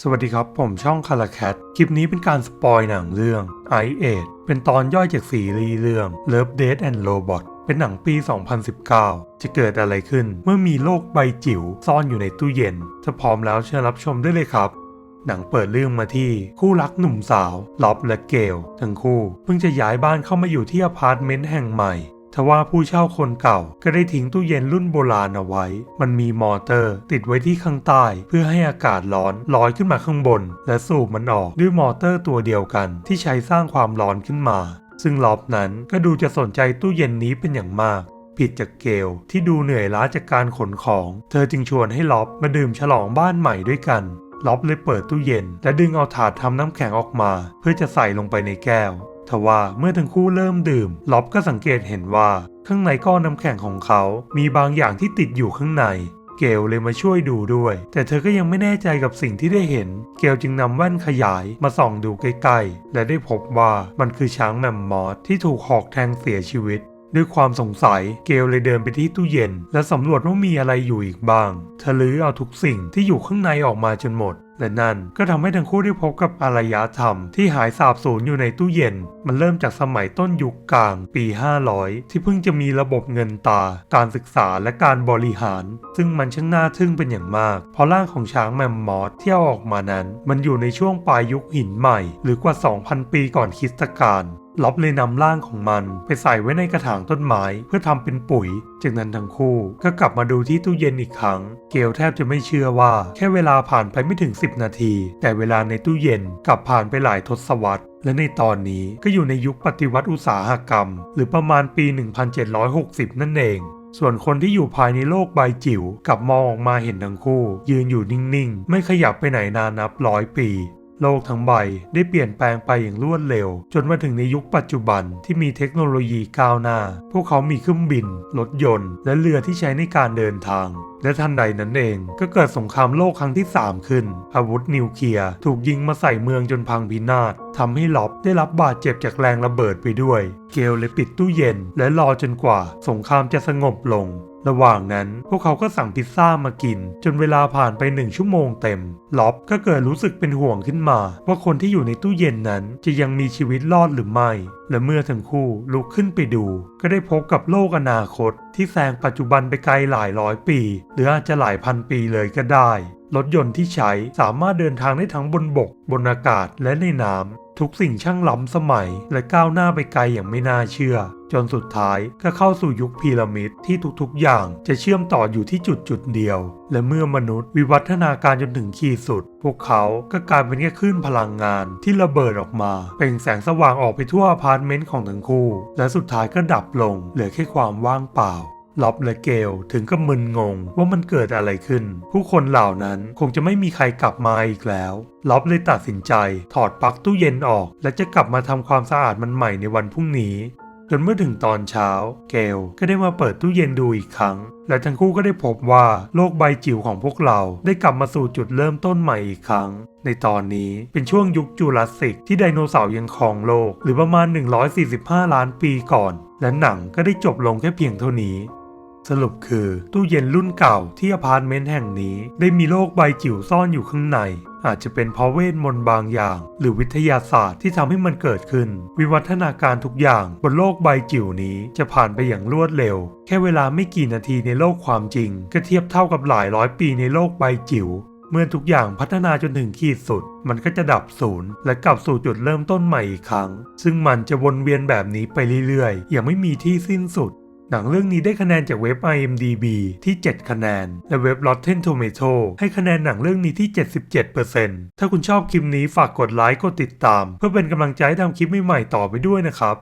สวัสดีครับ ผมช่องคาราแคทคลิปนี้เป็นการสปอยหนังเรื่อง i 8เป็นตอนย่อยจากซีรีส์เรื่อง Love Death and Robot เป็นหนังปี 2019 จะเกิดอะไรขึ้น เมื่อมีโลกใบจิ๋วซ่อนอยู่ในตู้เย็น ถ้าพร้อมแล้วเชิญรับชมได้เลยครับ หนังเปิดเรื่องมาที่คู่รักหนุ่มสาวล็อบและเกล ทั้งคู่ เพิ่งจะย้ายบ้านเข้ามาอยู่ที่อพาร์ตเมนต์แห่งใหม่ ทว่าผู้เช่าคนเก่าก็ได้ทิ้งตู้เย็นรุ่นโบราณเอาไว้ มันมีมอเตอร์ติดไว้ที่ข้างใต้ เพื่อให้อากาศร้อนลอยขึ้นมาข้างบน และสูบมันออกด้วยมอเตอร์ตัวเดียวกัน ที่ใช้สร้างความร้อนขึ้นมา ซึ่งล็อบนั้นก็ดูจะสนใจตู้เย็นนี้เป็นอย่างมากผิดจากเกลที่ดูเหนื่อยล้าจากการขนของ เธอจึงชวนให้ล็อบมาดื่มฉลองบ้านใหม่ด้วยกัน ล็อบเลยเปิดตู้เย็น และดึงเอาถาดทำน้ำแข็งออกมา เพื่อจะใส่ลงไปในแก้ว ทว่าเมื่อทั้งคู่เริ่มดื่มล็อบก็สังเกตเห็นว่า ข้างในก้อนน้ำแข็งของเขา มีบางอย่างที่ติดอยู่ข้างใน เกลเลยมาช่วยดูด้วย แต่เธอก็ยังไม่แน่ใจกับสิ่งที่ได้เห็น เกลจึงนำแว่นขยายมาส่องดูใกล้ๆ และได้พบว่ามันคือช้างแมมมอสที่ถูกหอกแทงเสียชีวิตด้วยความสงสัยเกลเลยเดินไปที่ตู้เย็น และสำรวจว่ามีอะไรอยู่อีกบ้างเธอลื้อเอาทุกสิ่งที่อยู่ข้างในออกมาจนหมด และนั่นก็ทำให้ทั้งคู่ได้พบกับอารยธรรมที่หายสาบสูญอยู่ในตู้เย็น มันเริ่มจากสมัยต้นยุคกลางปี 500 ที่เพิ่งจะมีระบบเงินตา การศึกษาและการบริหาร ซึ่งมันช่างน่าทึ่งเป็นอย่างมาก เพราะร่างของช้างแมมมอสที่เอาออกมานั้น มันอยู่ในช่วงปลายยุคหินใหม่ หรือกว่า 2,000 ปีก่อนคริสตกาลล็อบเลยนำร่างของมันไปใส่ไว้ในกระถางต้นไม้เพื่อทำเป็นปุ๋ย จากนั้นทั้งคู่ก็กลับมาดูที่ตู้เย็นอีกครั้ง เกลแทบจะไม่เชื่อว่าแค่เวลาผ่านไปไม่ถึง 10 นาที แต่เวลาในตู้เย็นกลับผ่านไปหลายทศวรรษและในตอนนี้ก็อยู่ในยุคปฏิวัติอุตสาหกรรม หรือประมาณปี 1760 นั่นเอง ส่วนคนที่อยู่ภายในโลกใบจิ๋วกลับมองออกมาเห็นทั้งคู่ ยืนอยู่นิ่งๆ ไม่ขยับไปไหนนานนับร้อยปี โลกทั้งใบได้เปลี่ยนแปลงไปอย่างรวดเร็ว จนมาถึงในยุคปัจจุบันที่มีเทคโนโลยีก้าวหน้า พวกเขามีเครื่องบิน รถยนต์ และเรือที่ใช้ในการเดินทางและทันใดนั้นเองก็เกิดสงครามโลกครั้งที่ 3 ขึ้น อาวุธนิวเคลียร์ถูกยิงมาใส่เมืองจนพังพินาศทำให้ล็อบได้รับบาดเจ็บจากแรงระเบิดไปด้วย เกลเลยปิดตู้เย็น และรอจนกว่า สงครามจะสงบลง ระหว่างนั้นพวกเขาก็สั่งพิซซ่ามากิน จนเวลาผ่านไปหนึ่งชั่วโมงเต็มล็อบก็เกิดรู้สึกเป็นห่วงขึ้นมา ว่าคนที่อยู่ในตู้เย็นนั้นจะยังมีชีวิตรอดหรือไม่ และเมื่อทั้งคู่ลุกขึ้นไปดู ก็ได้พบกับโลกอนาคต ที่แซงปัจจุบันไปไกลหลายร้อยปี หรืออาจจะหลายพันปีเลยก็ได้รถยนต์ที่ใช้สามารถเดินทางได้ทั้งบนบก บนอากาศและในน้ำ ทุกสิ่งช่างล้ำสมัยและก้าวหน้าไปไกลอย่างไม่น่าเชื่อ จนสุดท้ายก็เข้าสู่ยุคพีระมิดที่ทุกๆ อย่างจะเชื่อมต่ออยู่ที่จุดจุดเดียว และเมื่อมนุษย์วิวัฒนาการจนถึงขีดสุด พวกเขาก็กลายเป็นแค่คลื่นพลังงานที่ระเบิดออกมา เปล่งแสงสว่างออกไปทั่วอพาร์ตเมนต์ของทั้งคู่ และสุดท้ายก็ดับลงเหลือแค่ความว่างเปล่า ล็อบและเกลถึงกับมึนงงว่ามันเกิดอะไรขึ้น ผู้คนเหล่านั้นคงจะไม่มีใครกลับมาอีกแล้วล็อบเลยตัดสินใจ ถอดปลั๊กตู้เย็นออก และจะกลับมาทำความสะอาดมันใหม่ในวันพรุ่งนี้ จนเมื่อถึงตอนเช้า เกลก็ได้มาเปิดตู้เย็นดูอีกครั้ง และทั้งคู่ก็ได้พบว่าโลกใบจิ๋วของพวกเราได้กลับมาสู่จุดเริ่มต้นใหม่อีกครั้ง ในตอนนี้เป็นช่วงยุคจูราสสิกที่ไดโนเสาร์ยังครองโลก หรือประมาณ 145 ล้านปีก่อน และหนังก็ได้จบลงแค่เพียงเท่านี้ สรุปคือตู้เย็นรุ่นเก่าที่อพาร์ตเมนต์แห่งนี้ ได้มีโลกใบจิ๋วซ่อนอยู่ข้างใน อาจจะเป็นเพราะเวทมนต์บางอย่าง หรือวิทยาศาสตร์ที่ทำให้มันเกิดขึ้น วิวัฒนาการทุกอย่างบนโลกใบจิ๋วนี้จะผ่านไปอย่างรวดเร็ว แค่เวลาไม่กี่นาทีในโลกความจริง ก็เทียบเท่ากับหลายร้อยปีในโลกใบจิ๋วเมื่อทุกอย่างพัฒนาจนถึงขีดสุด มันก็จะดับศูนย์และกลับสู่จุดเริ่มต้นใหม่อีกครั้ง ซึ่งมันจะวนเวียนแบบนี้ไปเรื่อยๆ อย่างไม่มีที่สิ้นสุด หนังเรื่องนี้ได้คะแนนจากเว็บ IMDB ที่ 7 คะแนน และเว็บ Rotten Tomato ให้คะแนนหนังเรื่องนี้ที่ 77%ถ้าคุณชอบคลิปนี้ฝากกดไลค์กดติดตาม เพื่อเป็นกำลังใจให้ทำคลิปใหม่ๆต่อไปด้วยนะครับ